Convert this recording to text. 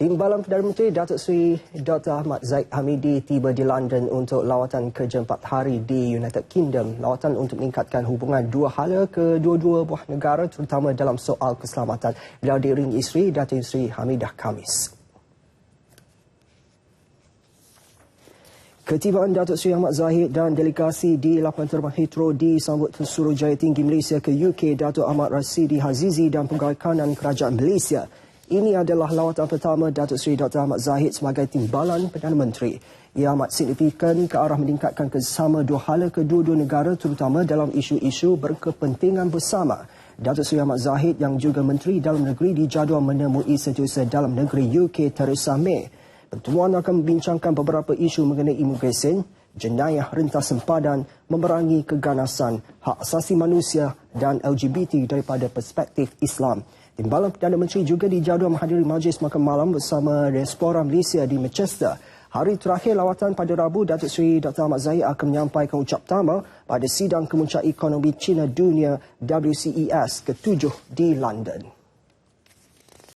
Timbalan Perdana Menteri Datuk Seri Dr. Ahmad Zaid Hamidi tiba di London untuk lawatan kerja empat hari di United Kingdom. Lawatan untuk meningkatkan hubungan dua hala kedua-dua buah negara terutama dalam soal keselamatan. Beliau diiringi isteri Datuk Seri Hamidah Kamis. Ketibaan Datuk Seri Ahmad Zahid dan delegasi di lapangan terbang Heathrow disambut Suruhjaya Tinggi Malaysia ke UK Datuk Ahmad Rasidi Hazizi dan Pegawai Kanan Kerajaan Malaysia. Ini adalah lawatan pertama Datuk Seri Dr. Ahmad Zahid sebagai timbalan Perdana Menteri. Ia amat signifikan ke arah meningkatkan kerjasama dua hala kedua-dua negara terutama dalam isu-isu berkepentingan bersama. Datuk Seri Ahmad Zahid yang juga Menteri Dalam Negeri dijadual menemui Setiausaha Dalam Negeri UK Theresa May. Pertemuan akan membincangkan beberapa isu mengenai imigresen, jenayah rentas sempadan, memerangi keganasan, hak asasi manusia dan LGBT daripada perspektif Islam. Timbalan Perdana Menteri juga dijadual menghadiri majlis makan malam bersama Diaspora Malaysia di Manchester. Hari terakhir lawatan pada Rabu, Datuk Seri Dr. Ahmad Zahid akan menyampaikan ucap tama pada sidang kemuncak ekonomi Cina Dunia WCES ke-7 di London.